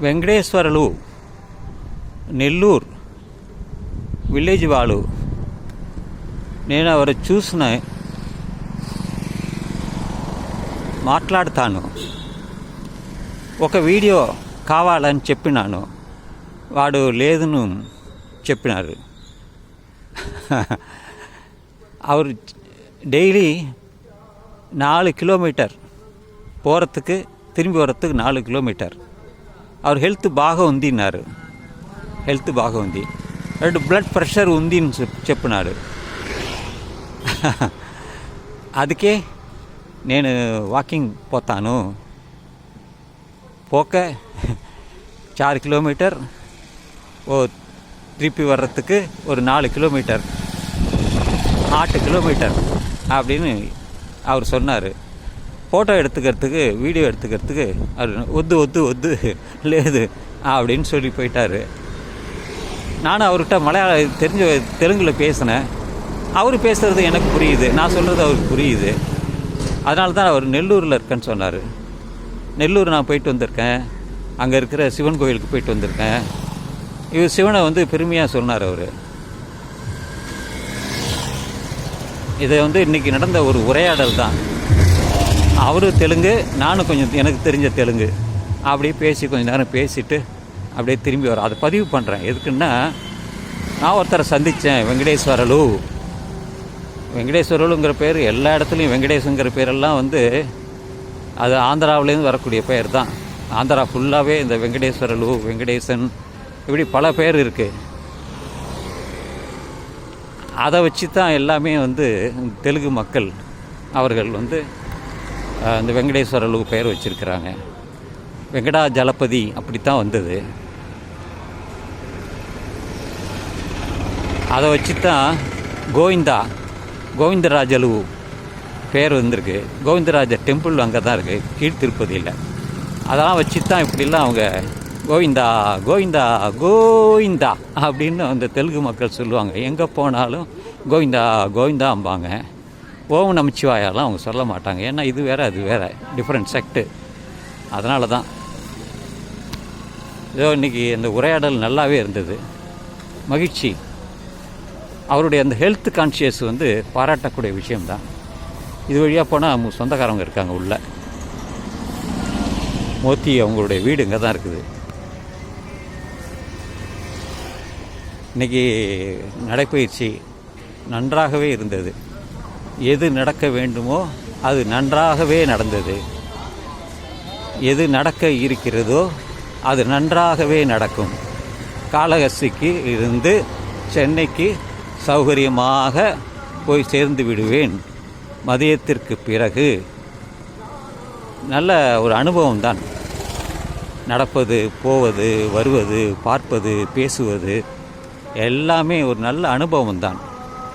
Venkateswarlu Nellore village వాళ్ళు. నేను ఎవరు చూసిన మాట్లాడతాను. ఒక వీడియో కావాలని చెప్పినాను. వాడు లేదును చెప్పినారు. అవరు డైలీ నాలుగు కిలోమీటర్ పోరత్తుకు తిరిగి పోరత్తుకు నాలుగు కిలోమీటర్. அவர் హెల్త్ బాగా ఉందిన్నారు హెల్త్ బాగా ఉంది రెండు బ్లడ్ ప్రెషర్ ఉంది అని చెప్ చెప్పినారు అందుకే నేను వాకింగ్ పోతాను போக்க சார் கிலோமீட்டர் ஓ திருப்பி வர்றதுக்கு ஒரு நாலு கிலோமீட்டர் ஆட்டு கிலோமீட்டர் அப்படின்னு அவர் சொன்னார் ஃபோட்டோ எடுத்துக்கிறதுக்கு வீடியோ எடுத்துக்கிறதுக்கு அவர் ஒத்து ஒத்து ஒத்து லேது அப்படின்னு சொல்லி போயிட்டார். நானும் அவர்கிட்ட மலையாளம் தெரிஞ்ச தெலுங்கில் பேசினேன். அவர் பேசுகிறது எனக்கு புரியுது. நான் சொல்கிறது அவருக்கு புரியுது. அதனால தான் அவர் நெல்லூரில் இருக்கேன்னு சொன்னார். நெல்லூர் நான் போயிட்டு வந்திருக்கேன். அங்கே இருக்கிற சிவன் கோயிலுக்கு போயிட்டு வந்திருக்கேன். இவர் சிவனை வந்து பெருமையாக சொன்னார் அவர். இதை வந்து இன்றைக்கி நடந்த ஒரு உரையாடல் தான். அவர் தெலுங்கு நானும் கொஞ்சம் எனக்கு தெரிஞ்ச தெலுங்கு. அப்படியே பேசி கொஞ்சம் நேரம் பேசிட்டு அப்படியே திரும்பி வரோம் அதை பதிவு பண்ணுறேன் எதுக்குன்னா நான் ஒருத்தரை சந்தித்தேன் வெங்கடேஸ்வரலு. வெங்கடேஸ்வரலுங்கிற பேர் எல்லா இடத்துலையும் வெங்கடேஷுங்கிற பேரெல்லாம் வந்து அது ஆந்திராவிலேருந்து வரக்கூடிய பெயர் தான் ஆந்திரா ஃபுல்லாகவே இந்த வெங்கடேஸ்வரலு வெங்கடேசன் இப்படி பல பேர் இருக்குது அதை வச்சு தான் எல்லாமே வந்து தெலுங்கு மக்கள் அவர்கள் வந்து இந்த வெங்கடேஸ்வரலு பெயர் வச்சுருக்கிறாங்க. வெங்கடா ஜலபதி அப்படித்தான் வந்தது. அதை வச்சு தான் கோவிந்தா கோவிந்தராஜலு பேர் வந்திருக்கு. கோவிந்தராஜ டெம்பிள் அங்கே தான் இருக்குது கீழ் திருப்பதியில். அதெல்லாம் வச்சு தான் இப்படிலாம் அவங்க கோவிந்தா கோவிந்தா கோவிந்தா அப்படின்னு அந்த தெலுங்கு மக்கள் சொல்லுவாங்க. எங்கே போனாலும் கோவிந்தா கோவிந்தா அம்பாங்க ஓம் நமச்சிவாயாலாம் அவங்க சொல்ல மாட்டாங்க. ஏன்னா இது வேறு அது வேறு. டிஃப்ரெண்ட் செக்ட்டு அதனால தான். ஏதோ இன்றைக்கி இந்த உரையாடல் நல்லாவே இருந்தது. மகிழ்ச்சி. அவருடைய அந்த ஹெல்த் கான்ஷியஸ் வந்து பாராட்டக்கூடிய விஷயம்தான். இது வழியாக போனால் சொந்தக்காரவங்க இருக்காங்க உள்ள. மோத்தி அவங்களுடைய வீடு இங்கே தான் இருக்குது. இன்னைக்கு நடைப்பயிற்சி நன்றாகவே இருந்தது. எது நடக்க வேண்டுமோ அது நன்றாகவே நடந்தது. எது நடக்க இருக்கிறதோ அது நன்றாகவே நடக்கும். காளஹஸ்திக்கு இருந்து சென்னைக்கு சௌகரியமாக போய் சேர்ந்து விடுவேன். மதியத்திற்கு பிறகு. நல்ல ஒரு அனுபவம் தான் நடப்பது போவது வருவது பார்ப்பது பேசுவது எல்லாமே ஒரு நல்ல அனுபவம் தான்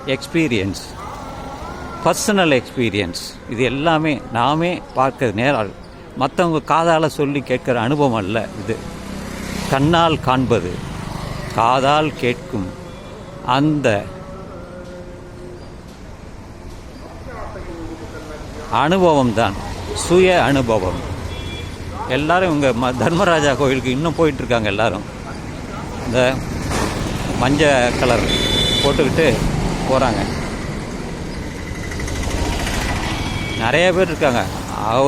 எக்ஸ்பீரியன்ஸ் பர்சனல் எக்ஸ்பீரியன்ஸ். இது எல்லாமே நாமே பார்க்கறது நேரால். மற்றவங்க காதால் சொல்லி கேட்குற அனுபவம் அல்ல இது. கண்ணால் காண்பது காதால் கேட்கும் அந்த அனுபவம் தான். சுய அனுபவம். எல்லாரும் இவங்க ம தர்மராஜா கோயிலுக்கு இன்னும் போயிட்டுருக்காங்க எல்லாரும். இந்த மஞ்சள் கலர் போட்டுக்கிட்டு போகிறாங்க நிறைய பேர் இருக்காங்க.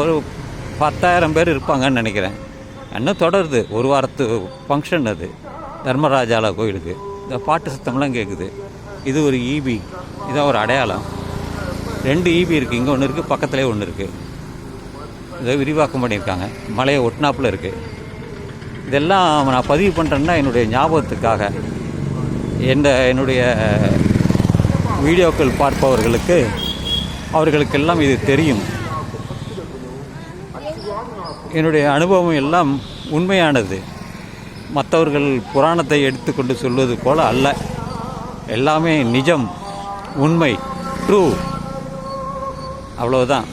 ஒரு பத்தாயிரம் பேர் இருப்பாங்கன்னு நினைக்கிறேன். இன்னும் தொடருது? ஒரு வாரத்து ஃபங்க்ஷன் அது. தர்மராஜால கோயிலுக்கு. இந்த பாட்டு சத்தம்லாம் கேட்குது இது ஒரு ஈபி இதான் ஒரு அடையாளம். ரெண்டு ஈபி இருக்குது இங்கே ஒன்று இருக்குது பக்கத்துலேயே ஒன்று இருக்குது இதை விரிவாக்கம் பண்ணியிருக்காங்க. மலையை ஒட்டினாப்பில் இருக்குது இதெல்லாம் நான் பதிவு பண்ணுறேன்னா என்னுடைய ஞாபகத்துக்காக. எந்த என்னுடைய வீடியோக்கள் பார்ப்பவர்களுக்கு அவர்களுக்கெல்லாம் இது தெரியும். என்னுடைய அனுபவம் எல்லாம் உண்மையானது. மற்றவர்கள் புராணத்தை எடுத்துக்கொண்டு சொல்வது போல அல்ல. எல்லாமே நிஜம் உண்மை ட்ரூ அவ்வளவுதான்.